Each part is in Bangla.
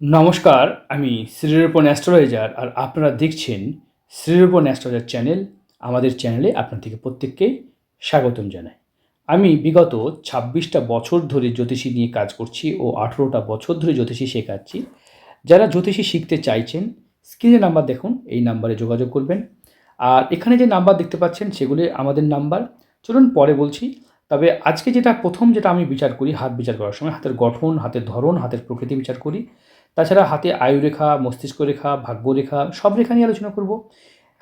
নমস্কার, আমি শ্রীরূপন অ্যাস্ট্রোলজার আর আপনারা দেখছেন শ্রীরূপন অ্যাস্ট্রোলজার চ্যানেল। আমাদের চ্যানেলে আপনাদেরকে প্রত্যেককেই স্বাগতম জানাই। আমি বিগত ছাব্বিশটা বছর ধরে জ্যোতিষী নিয়ে কাজ করছি ও আঠেরোটা বছর ধরে জ্যোতিষী শেখাচ্ছি। যারা জ্যোতিষী শিখতে চাইছেন স্ক্রিনে নাম্বার দেখুন, এই নাম্বারে যোগাযোগ করবেন। আর এখানে যে নাম্বার দেখতে পাচ্ছেন, সেগুলি আমাদের নাম্বার চলুন পরে বলছি, তবে আজকে যেটা প্রথম যেটা আমি বিচার করি, হাত বিচার করার সময়, হাতের গঠন, হাতের ধরন, হাতের প্রকৃতি বিচার করি। তাছাড়া হাতে আয়ুরেখা, মস্তিষ্ক রেখা ভাগ্যরেখা সব রেখা নিয়ে আলোচনা করব।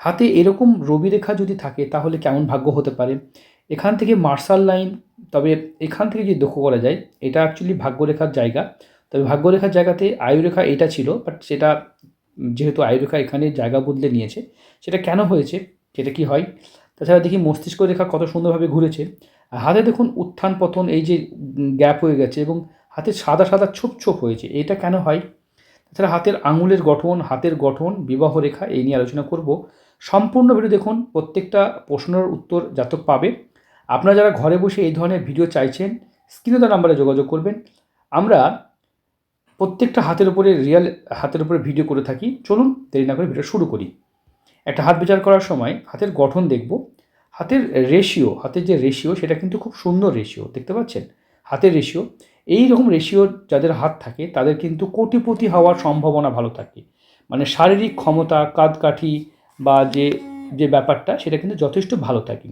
হাতে এরকম রবি রেখা যদি থাকে, তাহলে কেমন ভাগ্য হতে পারে? এখান থেকে মার্শাল লাইন, তবে এখান থেকে যদি দক্ষ করা যায়, এটা অ্যাকচুয়ালি ভাগ্যরেখার জায়গা। তবে ভাগ্যরেখার জায়গাতে আয়ুরেখা এটা ছিল বাট সেটা যেহেতু আয়ুরেখা এখানে জায়গা বদলে নিয়েছে, সেটা কেন হয়েছে? সেটা কি হয়? তাছাড়া দেখি মস্তিষ্ক রেখা কত সুন্দরভাবে ঘুরেছে। হাতে দেখুন উত্থান পতন, এই যে গ্যাপ হয়ে গেছে এবং হাতে সাদা সাদা ছোপ ছোপ হয়েছে, এটা কেন হয়? তাছাড়া হাতের আঙুলের গঠন, হাতের গঠন, বিবাহ রেখা এই নিয়ে আলোচনা করব। সম্পূর্ণ ভিডিও দেখুন, প্রত্যেকটা প্রশ্নের উত্তর জাতক পাবে। আপনারা যারা ঘরে বসে এই ধরনের ভিডিও চাইছেন স্ক্রিনে তার নাম্বারে যোগাযোগ করবেন। আমরা প্রত্যেকটা হাতের উপরে রিয়েল হাতের উপরে ভিডিও করে থাকি। চলুন দেরি না করে ভিডিও শুরু করি। একটা হাত বিচার করার সময় হাতের গঠন দেখব। হাতের রেশিও হাতের যে রেশিও সেটা কিন্তু খুব সুন্দর রেশিও দেখতে পাচ্ছেন? হাতের রেশিও এই রকম রেশিওর যাদের হাত থাকে, তাদের কিন্তু কোটিপতি হওয়ার সম্ভাবনা ভালো থাকে। মানে শারীরিক ক্ষমতা, কাঁধকাঠি বা যে যে ব্যাপারটা, সেটা কিন্তু যথেষ্ট ভালো থাকে।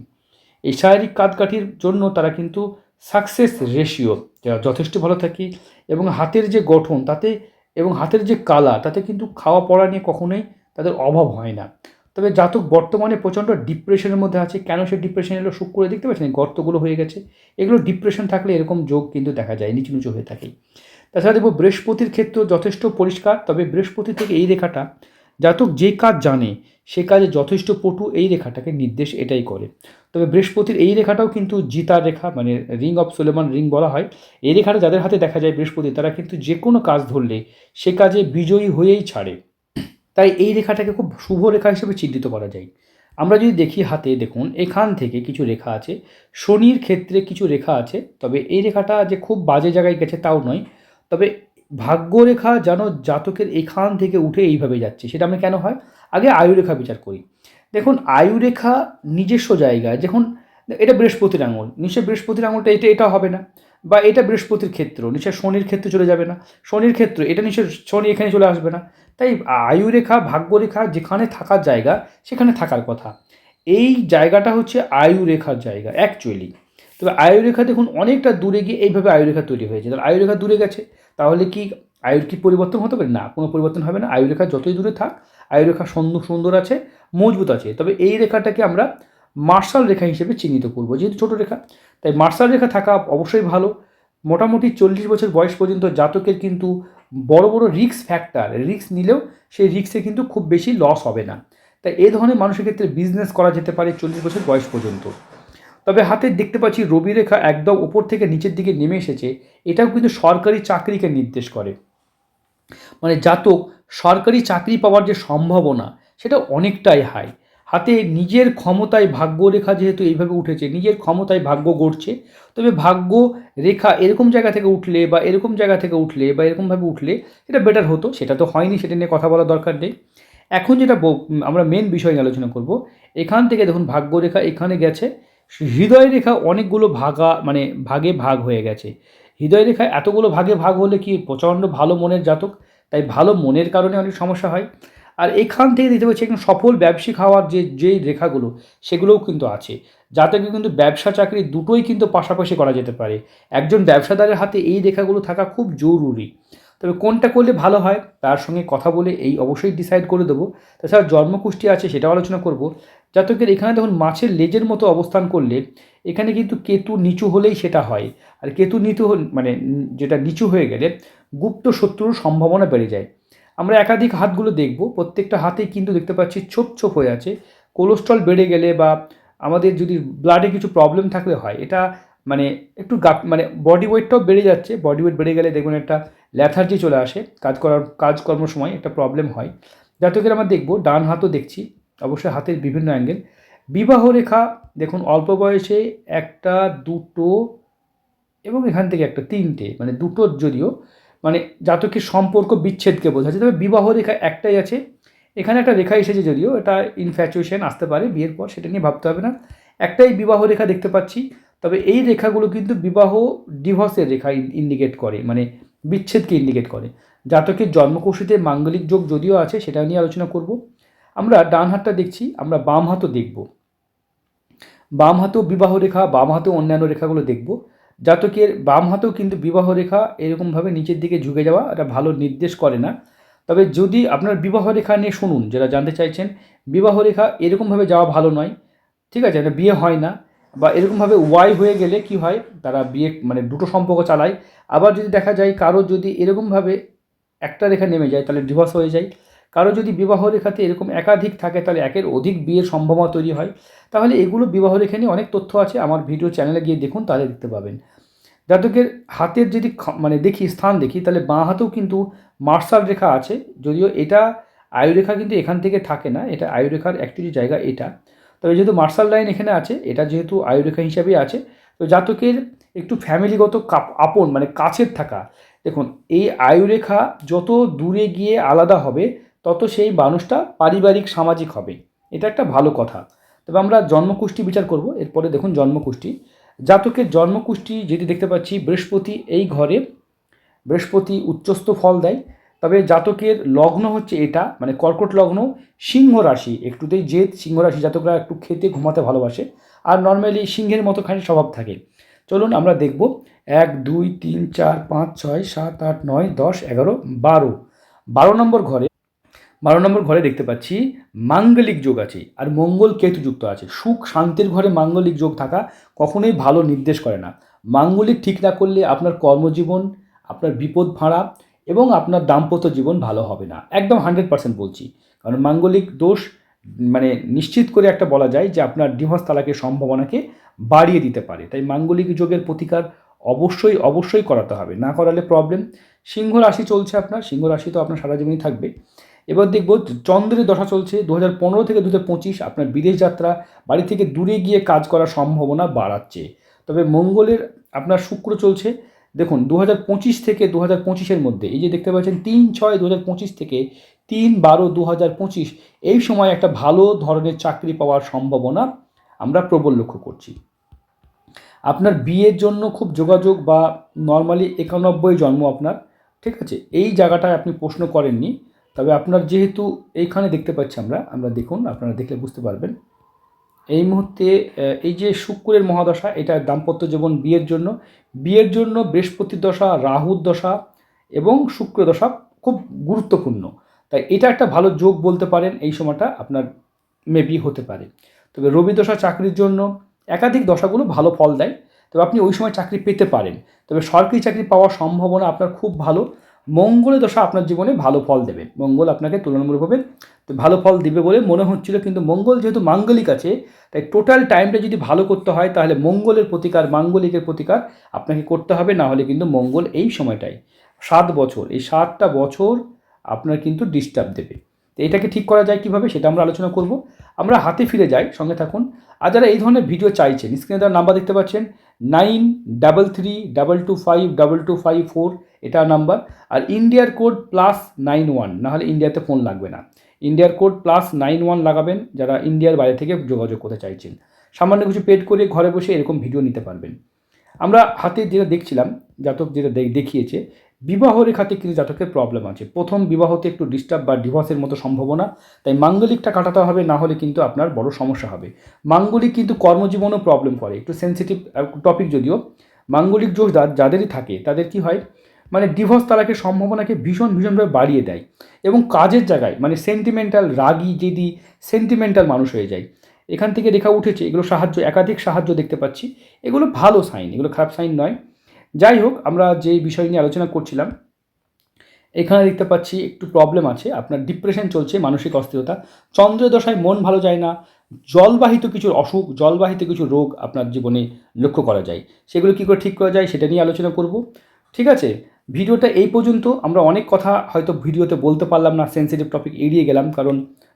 এই শারীরিক কাঁধকাঠির জন্য তারা কিন্তু সাকসেস রেশিও যথেষ্ট ভালো থাকে এবং হাতের যে গঠন, তাতে এবং হাতের যে কালা, তাতে কিন্তু খাওয়া পড়া নিয়ে কখনোই তাদের অভাব হয় না। তবে জাতক বর্তমানে প্রচণ্ড ডিপ্রেশনের মধ্যে আছে। কেন সে ডিপ্রেশন এলো? সুখ করে দেখতে পাচ্ছেন? গর্তগুলো হয়ে গেছে। এগুলো ডিপ্রেশন থাকলে এরকম যোগ কিন্তু দেখা যায় নিচু নিচু হয়ে থাকে। তাছাড়া দেখব, বৃহস্পতির ক্ষেত্র যথেষ্ট পরিষ্কার। তবে বৃহস্পতি থেকে এই রেখাটা, জাতক যে কাজ জানে, সে কাজে যথেষ্ট পটু এই রেখাটাকে নির্দেশ এটাই করে। তবে বৃহস্পতির এই রেখাটাও কিন্তু জিতার রেখা মানে রিং অফ সোলেমান রিং বলা হয়। এই রেখাটা যাদের হাতে দেখা যায় বৃহস্পতি, তারা কিন্তু যে কোনো কাজ ধরলে সে কাজে বিজয়ী হয়েই ছাড়ে। তাই এই রেখাটাকে খুব শুভ রেখা হিসেবে চিহ্নিত করা যায়। আমরা যদি দেখি হাতে, দেখুন, এখান থেকে কিছু রেখা আছে। শনির ক্ষেত্রে কিছু রেখা আছে, তবে এই রেখাটা যে খুব বাজে জায়গায় গেছে তাও নয়। তবে ভাগ্যরেখা যেন জাতকের এখান থেকে উঠে এইভাবে যাচ্ছে, সেটা আমরা কেন হয়? আগে আয়ুরেখা বিচার করি। দেখুন আয়ুরেখা নিজস্ব জায়গায় যখন এটা বৃহস্পতির আঙুল। নিশ্চয় বৃহস্পতির আঙুলটা এটা এটা হবে না। বা এটা বৃহস্পতির ক্ষেত্র, নিশ্চয় শনির ক্ষেত্রে চলে যাবে না। শনির ক্ষেত্র, এটা নিশ্চয় শনি এখানে চলে আসবে না। তাই আয়ুরেখা, ভাগ্যরেখা যেখানে থাকার জায়গা, সেখানে থাকার কথা। এই জায়গাটা হচ্ছে আয়ুরেখার জায়গা অ্যাকচুয়ালি তবে আয়ুরেখা দেখুন, অনেকটা দূরে গিয়ে এইভাবে আয়ুরেখা তৈরি হয়েছে। তাহলে আয়ুরেখা দূরে গেছে, তাহলে কি আয়ুর কি পরিবর্তন হতে পারে? না, কোনো পরিবর্তন হবে না। আয়ুরেখা যতই দূরে থাক, আয়ুরেখা সুন্দর সুন্দর আছে, মজবুত আছে। তবে এই রেখাটাকে আমরা মার্শাল রেখা হিসেবে চিহ্নিত করব, যেহেতু ছোটো রেখা। তাই মার্শাল রেখা থাকা অবশ্যই ভালো। মোটামুটি চল্লিশ বছর বয়স পর্যন্ত জাতকের কিন্তু বড় বড় রিক্স ফ্যাক্টর রিক্স নিলেও সেই রিক্সে কিন্তু খুব বেশি লস হবে না। তাই এই ধরনের মানুষের ক্ষেত্রে বিজনেস করা যেতে পারে চল্লিশ বছর বয়স পর্যন্ত। তবে হাতে দেখতে পাচ্ছি রবি রেখা একদম ওপর থেকে নিচের দিকে নেমে এসেছে। এটাও কিন্তু সরকারি চাকরিকে নির্দেশ করে। মানে জাতক সরকারি চাকরি পাওয়ার যে সম্ভাবনা, সেটা অনেকটাই হাই হাতে নিজের ক্ষমতায় ভাগ্য রেখা যেহেতু এইভাবে উঠেছে, নিজের ক্ষমতায় ভাগ্য গড়ছে, তবে ভাগ্য রেখা এরকম জায়গা থেকে উঠলে বা এরকম জায়গা থেকে উঠলে বা এরকমভাবে উঠলে সেটা বেটার হতো, সেটা তো হয়নি, সেটা নিয়ে কথা বলার দরকার নেই। এখন যেটা আমরা মেন বিষয় নিয়ে আলোচনা করব, এখান থেকে দেখুন ভাগ্য রেখা এখানে গেছে, হৃদয় রেখা অনেকগুলো ভাগা মানে ভাগে ভাগ হয়ে গেছে। হৃদয় রেখা এতগুলো ভাগে ভাগ হলে কি প্রচণ্ড ভালো মনের জাতক? তাই ভালো মনের কারণে অনেক সমস্যা হয়। আর এখান থেকে দিতে পারছি একদম সফল ব্যবসায়িক হওয়ার যে যেই রেখাগুলো, সেগুলোও কিন্তু আছে। যাতে কিন্তু ব্যবসা চাকরি দুটোই কিন্তু পাশাপাশি করা যেতে পারে। একজন ব্যবসাদারের হাতে এই রেখাগুলো থাকা খুব জরুরি। তবে কোনটা করলে ভালো হয়, তার সঙ্গে কথা বলে এই অবশ্যই ডিসাইড করে দেবো। তাছাড়া জন্মকুষ্টি আছে, সেটাও আলোচনা করব। জাতকের এখানে দেখুন, মাছের লেজের মতো অবস্থান করলে এখানে কিন্তু কেতু নিচু হলেই সেটা হয়। আর কেতু নিচু মানে যেটা নিচু হয়ে গেলে গুপ্ত শত্রুর সম্ভাবনা বেড়ে যায়। আমরা একাধিক হাতগুলো দেখব, প্রত্যেকটা হাতেই কিন্তু দেখতে পাচ্ছি ছোপ ছোপ হয়ে আছে। কোলেস্ট্রল বেড়ে গেলে বা আমাদের যদি ব্লাডে কিছু প্রবলেম থাকলে হয়, এটা মানে একটু গা মানে বডি ওয়েটটাও বেড়ে যাচ্ছে। বডি ওয়েট বেড়ে গেলে দেখবেন একটা ল্যাথার্জি চলে আসে, কাজ করার কাজকর্ম সময় একটা প্রবলেম হয়। যাতে করে আমরা দেখব, ডান হাতও দেখছি, অবশ্যই হাতের বিভিন্ন অ্যাঙ্গেল বিবাহ রেখা, দেখুন অল্প বয়সে একটা, দুটো এবং এখান থেকে একটা, তিনটে মানে দুটোর যদিও মানে জাতকের সম্পর্ক বিচ্ছেদকে বোঝাচ্ছে। তবে বিবাহ রেখা একটাই আছে। এখানে একটা রেখা এসেছে যদিও, এটা ইনফ্যাচুয়েশন আসতে পারে বিয়ের পর, সেটা নিয়ে ভাবতে হবে না। একটাই বিবাহ রেখা দেখতে পাচ্ছি, তবে এই রেখাগুলো কিন্তু বিবাহ ডিভোর্সের রেখা ইন্ডিকেট করে মানে বিচ্ছেদকে ইন্ডিকেট করে। জাতকের জন্মকুষ্ঠিতে মাঙ্গলিক যোগ যদিও আছে, সেটা নিয়ে আলোচনা করব। আমরা ডান হাতটা দেখছি, আমরা বাম হাতও দেখব। বাম হাতেও বিবাহ রেখা, বাম হাতেও অন্যান্য রেখাগুলো দেখব। জাতকের বাম হাতেও কিন্তু বিবাহ রেখা এরকমভাবে নিচের দিকে ঝুঁকে যাওয়া এটা ভালো নির্দেশ করে না। তবে যদি আপনার বিবাহ রেখা নিয়ে শুনুন, যারা জানতে চাইছেন, বিবাহ রেখা এরকমভাবে যাওয়া ভালো নয়, ঠিক আছে এটা বিয়ে হয় না, বা এরকমভাবে ওয়াই হয়ে গেলে কি হয়, তারা বিয়ে মানে দুটো সম্পর্ক চালায়। আবার যদি দেখা যায় কারও যদি এরকমভাবে একটা রেখা নেমে যায়, তাহলে ডিভোর্স হয়ে যায়। কারও যদি বিবাহ রেখাতে এরকম একাধিক থাকে, তাহলে একের অধিক বিয়ের সম্ভাবনা তৈরি হয়। তাহলে এগুলো বিবাহ রেখা নিয়ে অনেক তথ্য আছে, আমার ভিডিও চ্যানেলে গিয়ে দেখুন, তাহলে দেখতে পাবেন। জাতকের হাতের যদি মানে দেখি, স্থান দেখি, তাহলে বাঁ হাতেও কিন্তু মার্শাল রেখা আছে, যদিও এটা আয়ুরেখা কিন্তু এখান থেকে থাকে না, এটা আয়ুরেখার একটি জায়গা এটা। তবে যেহেতু মার্শাল লাইন এখানে আছে, এটা যেহেতু আয়ুরেখা হিসাবেই আছে, তো জাতকের একটু ফ্যামিলিগত কাপ, আপন মানে কাছের থাকা। দেখুন, এই আয়ুরেখা যত দূরে গিয়ে আলাদা হবে তত সেই মানুষটা পারিবারিক, সামাজিক হবে। এটা একটা ভালো কথা। তবে আমরা জন্মকুষ্টি বিচার করব। এরপরে দেখুন জন্মকুষ্টি। জাতকের জন্মকুষ্টি যেটি দেখতে পাচ্ছি, বৃহস্পতি এই ঘরে, বৃহস্পতি উচ্চস্থ ফল দেয়। তবে জাতকের লগ্ন হচ্ছে এটা মানে কর্কট লগ্ন, সিংহ রাশি। একটুতেই জেদ, সিংহ রাশি জাতকরা একটু খেতে, ঘুমাতে ভালোবাসে। আর নর্মালি সিংহের মতো খানি স্বভাব থাকে। চলুন আমরা দেখব। এক, দুই, তিন, চার, পাঁচ, ছয়, সাত, আট, নয়, দশ, এগারো, বারো। বারো নম্বর ঘরে বারো নম্বর ঘরে দেখতে পাচ্ছি মাঙ্গলিক যোগ আছে আর মঙ্গল কেতু যুক্ত আছে। সুখ শান্তির ঘরে মাঙ্গলিক যোগ থাকা কখনোই ভালো নির্দেশ করে না। মাঙ্গলিক ঠিক না করলে আপনার কর্মজীবন, আপনার বিপদ ভাড়া এবং আপনার দাম্পত্য জীবন ভালো হবে না। একদম হান্ড্রেড পার্সেন্ট বলছি। কারণ মাঙ্গলিক দোষ মানে নিশ্চিত করে একটা বলা যায় যে আপনার ডিভোর্স তালাকের সম্ভাবনাকে বাড়িয়ে দিতে পারে। তাই মাঙ্গলিক যোগের প্রতিকার অবশ্যই অবশ্যই করাতে হবে। না করালে প্রবলেম সিংহ রাশি চলছে আপনার। সিংহ রাশি তো আপনার সারা জীবনই থাকবে। এবার দেখব চন্দ্রের দশা চলছে দু হাজার পনেরো থেকে দু হাজার পঁচিশ। আপনার বিদেশ যাত্রা, বাড়ি থেকে দূরে গিয়ে কাজ করার সম্ভাবনা বাড়াচ্ছে। তবে মঙ্গলের আপনার শুক্র চলছে। দেখুন, দু থেকে দু হাজার মধ্যে, এই যে দেখতে পাচ্ছেন, তিন ছয় দু থেকে তিন বারো দু এই সময় একটা ভালো ধরনের চাকরি পাওয়ার সম্ভাবনা আমরা প্রবল লক্ষ্য করছি। আপনার বিয়ের জন্য খুব যোগাযোগ বা নর্মালি একানব্বই জন্ম আপনার, ঠিক আছে? এই জায়গাটায় আপনি প্রশ্ন করেননি। তবে আপনার যেহেতু এইখানে দেখতে পাচ্ছি আমরা আমরা দেখুন, আপনারা দেখলে বুঝতে পারবেন। এই মুহূর্তে এই যে শুক্রের মহাদশা, এটা দাম্পত্য জীবন বিয়ের জন্য। বিয়ের জন্য বৃহস্পতির দশা, রাহুর দশা এবং শুক্র দশা খুব গুরুত্বপূর্ণ। তাই এটা একটা ভালো যোগ বলতে পারেন, এই সময়টা আপনার মেবি হতে পারে। তবে রবি দশা চাকরির জন্য একাধিক দশাগুলো ভালো ফল দেয়। তবে আপনি ওই সময় চাকরি পেতে পারেন। তবে সরকারি চাকরি পাওয়ার সম্ভাবনা আপনার খুব ভালো। মঙ্গলের দশা আপনার জীবনে ভালো ফল দেবে। মঙ্গল আপনাকে তুলনামূলকভাবে ভালো ফল দিবে বলে মনে হচ্ছিল, কিন্তু মঙ্গল যেহেতু মাঙ্গলিক আছে, তাই টোটাল টাইমটা যদি ভালো করতে হয়, তাহলে মঙ্গলের প্রতিকার, মাঙ্গলিকের প্রতিকার আপনাকে করতে হবে, না হলে কিন্তু মঙ্গল এই সময়টাই সাত বছর, এই সাতটা বছর আপনার কিন্তু ডিস্টার্ব দেবে। তো এটাকে ঠিক করা যায় কীভাবে, সেটা আমরা আলোচনা করব। আমরা হাতে ফিরে যাই, সঙ্গে থাকুন। আর যারা এই ধরনের ভিডিও চাইছেন স্ক্রিনে দেওয়ার নাম্বার দেখতে পাচ্ছেন nine double three double two five double two five four এটা নাম্বার আর ইন্ডিয়ার কোড প্লাস নাইন ওয়ান নাহলে ইন্ডিয়াতে ফোন লাগবে না। ইন্ডিয়ার কোড প্লাস নাইন ওয়ান লাগাবেন, যারা ইন্ডিয়ার বাইরে থেকে যোগাযোগ করতে চাইছেন। সামান্য কিছু পেড করে ঘরে বসে এরকম ভিডিও নিতে পারবেন। আমরা হাতে যেটা দেখছিলাম, জাতক যেটা দেখিয়েছে, বিবাহ রেখাতে কিন্তু জাতকের প্রবলেম আছে। প্রথম বিবাহতে একটু ডিস্টার্ব বা ডিভোর্সের মতো সম্ভাবনা, তাই মাঙ্গলিকটা কাটাতে হবে, না হলে কিন্তু আপনার বড় সমস্যা হবে। মাঙ্গলিক কিন্তু কর্মজীবনও প্রবলেম করে। একটু সেন্সিটিভ টপিক যদিও। মাঙ্গলিক দোষ যা- যাদেরই থাকে, তাদের কি হয়? মানে ডিভোর্স তালাকের সম্ভাবনাকে ভীষণ, ভীষণভাবে বাড়িয়ে দেয় এবং কাজের জায়গায় মানে সেন্টিমেন্টাল রাগি, জেদি সেন্টিমেন্টাল মানুষ হয়ে যায়। এখান থেকে রেখা উঠেছে, এগুলো সাহায্য, একাধিক সাহায্য দেখতে পাচ্ছি। এগুলো ভালো সাইন এগুলো খারাপ সাইন নয়। যাই হোক, আমরা যে বিষয় নিয়ে আলোচনা করছিলাম, এখানে দেখতে পাচ্ছি একটু প্রবলেম আছে। আপনার ডিপ্রেশন চলছে, মানসিক অস্থিরতা। চন্দ্রদশায় মন ভালো যায় না, জলবাহিত কিছু অসুখ, জলবাহিত কিছু রোগ আপনার জীবনে লক্ষ্য করা যায়। সেগুলো কী করে ঠিক করা যায়, সেটা নিয়ে আলোচনা করব। ঠিক আছে? ভিডিওটা এই পর্যন্ত। আমরা অনেক কথা হয়তো ভিডিওতে বলতে পারলাম না সেন্সিটিভ টপিক এড়িয়ে গেলাম, কারণ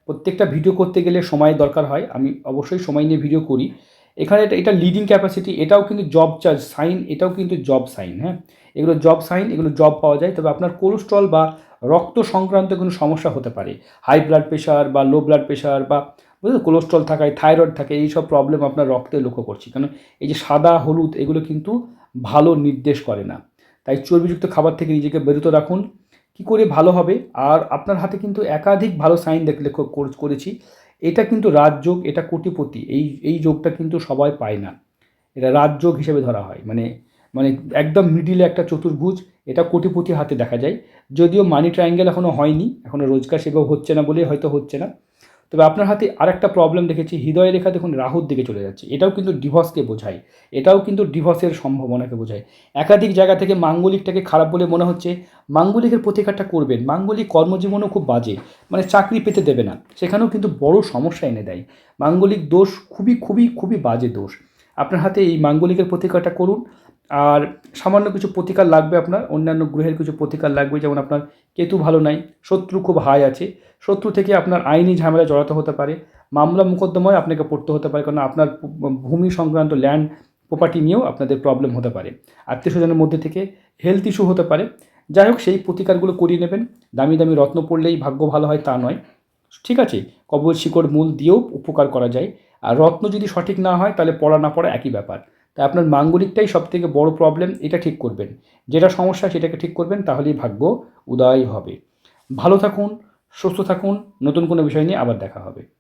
প্রত্যেকটা ভিডিও করতে গেলে সময় দরকার হয়। আমি অবশ্যই সময় নিয়ে ভিডিও করি। এখানে এটা এটা লিডিং ক্যাপাসিটি এটাও কিন্তু জব চার্জ সাইন এটাও কিন্তু জব সাইন হ্যাঁ? এগুলো জব সাইন এগুলো জব পাওয়া যায়। তবে আপনার কোলেস্ট্রল বা রক্ত সংক্রান্ত কোনো সমস্যা হতে পারে। হাই ব্লাড প্রেশার বা লো ব্লাড প্রেশার বা বুঝলেন কোলেস্ট্রল থাকায় থাইরয়েড থাকে এই সব প্রবলেম আপনার রক্তে লক্ষ্য করছি। কারণ এই যে সাদা, হলুদ, এগুলো কিন্তু ভালো নির্দেশ করে না। তাই চর্বিযুক্ত খাবার থেকে নিজেকে বিরত রাখুন। কি করে ভালো হবে? আর আপনার হাতে কিন্তু একাধিক ভালো সাইন দেখ লক্ষ্য করেছি। এটা কিন্তু রাজযোগ এটা কোটিপতি। এই এই যোগটা কিন্তু সবাই পায় না। এটা রাজযোগ হিসেবে ধরা হয়। মানে মানে একদম মিডিলে একটা চতুর্ভুজ, এটা কোটিপতি হাতে দেখা যায়। যদিও মানি ট্রায়াঙ্গেল এখনও হয়নি এখনও রোজগার সেভাবে হচ্ছে না বলেই হয়তো হচ্ছে না। তবে আপনার হাতে আরেকটা প্রবলেম দেখেছি, হৃদয় রেখা দেখুন, রাহুর দিকে চলে যাচ্ছে। এটাও কিন্তু ডিভোর্সকে বোঝায়। এটাও কিন্তু ডিভোর্সের সম্ভাবনাকে বোঝায়। একাধিক জায়গা থেকে মাঙ্গলিকটাকে খারাপ বলে মনে হচ্ছে। মাঙ্গলিকের প্রতিকারটা করবেন। মাঙ্গলিক কর্মজীবনও খুব বাজে। মানে চাকরি পেতে দেবে না। সেখানেও কিন্তু বড় সমস্যা এনে দেয়। মাঙ্গলিক দোষ খুবই খুবই খুবই বাজে দোষ। আপনার হাতে এই মাঙ্গলিকের প্রতিকারটা করুন। আর সামান্য কিছু প্রতিকার লাগবে আপনার, অন্যান্য গ্রহের কিছু প্রতিকার লাগবে, যেমন আপনার কেতু ভালো নাই, শত্রু খুব হাই আছে, শত্রু থেকে আপনার আইনি ঝামেলা জড়াতে হতে পারে, মামলা মোকদ্দমায় আপনাকে পড়তে হতে পারে, কারণ আপনার ভূমি সংক্রান্ত ল্যান্ড প্রপার্টি নিয়েও আপনাদের প্রবলেম হতে পারে, আত্মীয় স্বজনের মধ্যে থেকে হেলথ ইস্যু হতে পারে, যাই হোক সেই প্রতিকারগুলো করিয়ে নেবেন, দামি দামি রত্ন পড়লেই ভাগ্য ভালো হয় তা নয়, ঠিক আছে কবর শিকড় মূল দিয়েও উপকার করা যায়, আর রত্ন যদি সঠিক না হয় তাহলে পড়া না পড়া একই ব্যাপার তাই আপনার মাঙ্গলিকটাই সবথেকে বড় প্রবলেম এটা ঠিক করবেন। যেটা সমস্যা, সেটাকে ঠিক করবেন, তাহলেই ভাগ্য উদয় হবে। ভালো থাকুন, সুস্থ থাকুন, নতুন কোনো বিষয় নিয়ে আবার দেখা হবে।